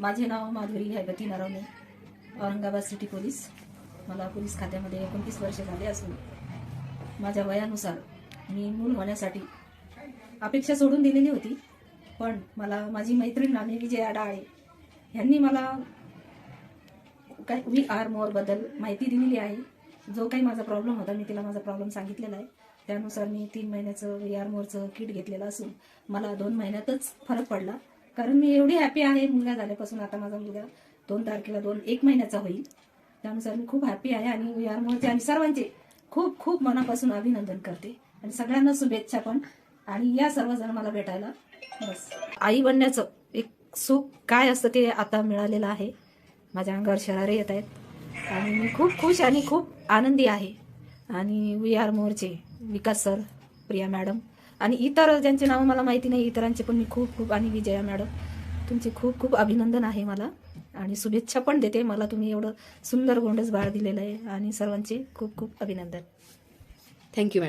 माझे नाव Madhuri Haibati Naravane. Aurangabad city police. मला पोलीस खात्यामध्ये एकोणतीस वर्षे झाले असून माझ्या वयानुसार मी मूल होण्यासाठी अपेक्षा सोडून दिलेली होती. पण मला माझी मैत्रीण आणि विजया डाळे यांनी मला काय वी आर मोरबद्दल माहिती दिलेली आहे. जो काही माझा प्रॉब्लेम होता मी तिला माझा प्रॉब्लेम सांगितलेला आहे. त्यानुसार मी तीन महिन्याचं वी आर मोरचं किट घेतलेलं असून मला दोन महिन्यातच फरक पडला. कारण मी एवढी हॅपी आहे मुलगा झाल्यापासून आता माझा मुलगा दोन तारखेला दोन एक महिन्याचा होईल. त्यानुसार मी खूप हॅपी आहे आणि यामुळे आर आणि सर्वांचे खूप खूप मनापासून अभिनंदन करते. आणि सगळ्यांना शुभेच्छा पण. आणि या सर्वजण मला भेटायला बस. आई बनण्याचं एक सुख काय असतं ते आता मिळालेलं आहे. माझ्या अंगावर शरारे येत आहेत. आणि मी खूप खुश आणि खूप आनंदी आहे. आणि वी आर मोरचे विकास सर प्रिया मॅडम आणि इतर ज्यांचे नावं मला माहिती नाही इतरांचे पण मी खूप खूप आणि विजया मॅडम तुमचे खूप खूप अभिनंदन आहे मला. आणि शुभेच्छा पण देते. मला तुम्ही एवढं सुंदर गोंडस बाळ दिलेलं आहे. आणि सर्वांचे खूप खूप अभिनंदन. Thank you madam